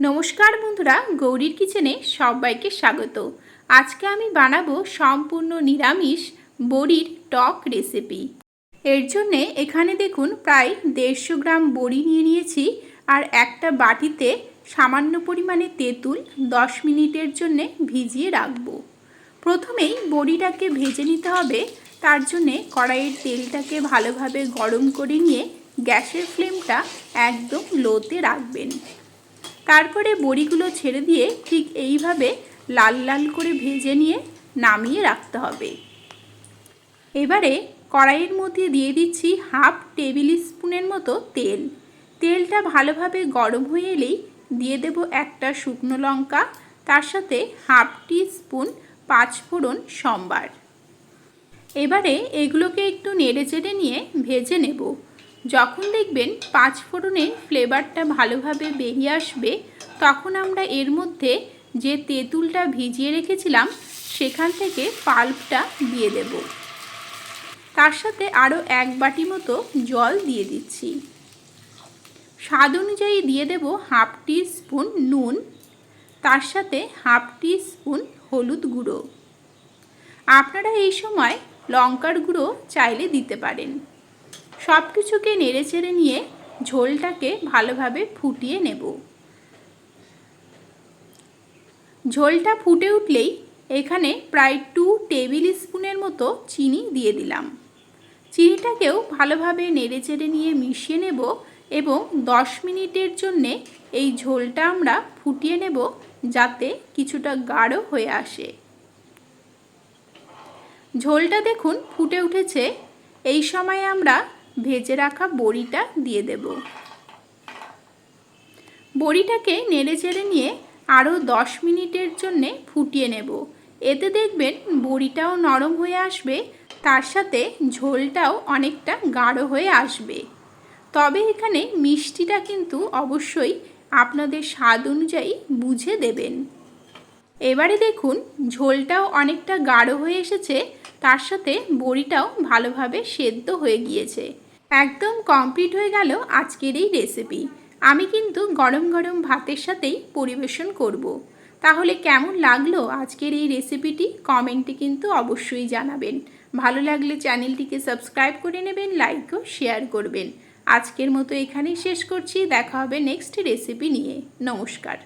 নমস্কার বন্ধুরা, গৌরীর কিচেনে সবাইকে স্বাগত। আজকে আমি বানাবো সম্পূর্ণ নিরামিষ বড়ির টক রেসিপি। এর জন্যে এখানে দেখুন, প্রায় দেড়শো গ্রাম বড়ি নিয়ে নিয়েছি আর একটা বাটিতে সামান্য পরিমাণে তেঁতুল দশ মিনিটের জন্যে ভিজিয়ে রাখব। প্রথমেই বড়িটাকে ভেজে নিতে হবে, তার জন্যে কড়াইয়ের তেলটাকে ভালোভাবে গরম করে নিয়ে গ্যাসের ফ্লেমটা একদম লোতে রাখবেন। তারপরে বড়িগুলো ছেড়ে দিয়ে ঠিক এইভাবে লাল লাল করে ভেজে নিয়ে নামিয়ে রাখতে হবে। এবারে কড়াইয়ের মধ্যে দিয়ে দিচ্ছি হাফ টেবিল স্পুনের মতো তেল। তেলটা ভালোভাবে গরম হয়ে এলেই দিয়ে দেব একটা শুকনো লঙ্কা, তার সাথে হাফ টি স্পুন পাঁচফোড়ন সম্বার। এবারে এগুলোকে একটু নেড়ে চেড়ে নিয়ে ভেজে নেব। যখন দেখবেন পাঁচ ফোড়নের ফ্লেভারটা ভালোভাবে বেরিয়ে আসবে, তখন আমরা এর মধ্যে যে তেঁতুলটা ভিজিয়ে রেখেছিলাম, সেখান থেকে পাল্পটা দিয়ে দেব। তার সাথে আরও এক বাটি মতো জল দিয়ে দিচ্ছি। স্বাদ অনুযায়ী দিয়ে দেব হাফ টি স্পুন নুন, তার সাথে হাফ টি স্পুন হলুদ গুঁড়ো। আপনারা এই সময় লঙ্কার গুঁড়ো চাইলে দিতে পারেন। সব কিছুকে নেড়ে চেড়ে নিয়ে ঝোলটাকে ভালোভাবে ফুটিয়ে নেব। ঝোলটা ফুটে উঠলেই এখানে প্রায় টু টেবিল স্পুনের মতো চিনি দিয়ে দিলাম। চিনিটাকেও ভালোভাবে নেড়ে চেড়ে নিয়ে মিশিয়ে নেব এবং দশ মিনিটের জন্যে এই ঝোলটা আমরা ফুটিয়ে নেব যাতে কিছুটা গাঢ় হয়ে আসে। ঝোলটা দেখুন ফুটে উঠেছে। এই সময় আমরা ভেজে রাখা বড়িটা দিয়ে দেব। বড়িটাকে নেড়ে চেড়ে নিয়ে আরও দশ মিনিটের জন্যে ফুটিয়ে নেব। এতে দেখবেন বড়িটাও নরম হয়ে আসবে, তার সাথে ঝোলটাও অনেকটা গাঢ় হয়ে আসবে। তবে এখানে মিষ্টিটা কিন্তু অবশ্যই আপনাদের স্বাদ অনুযায়ী বুঝে দেবেন। এবারে দেখুন, ঝোলটাও অনেকটা গাঢ় হয়ে এসেছে, তার সাথে বড়িটাও ভালোভাবে সেদ্ধ হয়ে গিয়েছে। একদম কমপ্লিট হয়ে গেল আজকের এই রেসিপি আমি কিন্তু গরম গরম ভাতের সাথেই পরিবেশন করব। তাহলে কেমন লাগল আজকের এই রেসিপিটি কমেন্টে কিন্তু অবশ্যই জানাবেন। ভালো লাগলে চ্যানেলটিকে সাবস্ক্রাইব করে নেবেন লাইক ও শেয়ার করবেন। আজকের মতো এখানেই শেষ করছি। দেখা হবে নেক্সট রেসিপি নিয়ে। নমস্কার।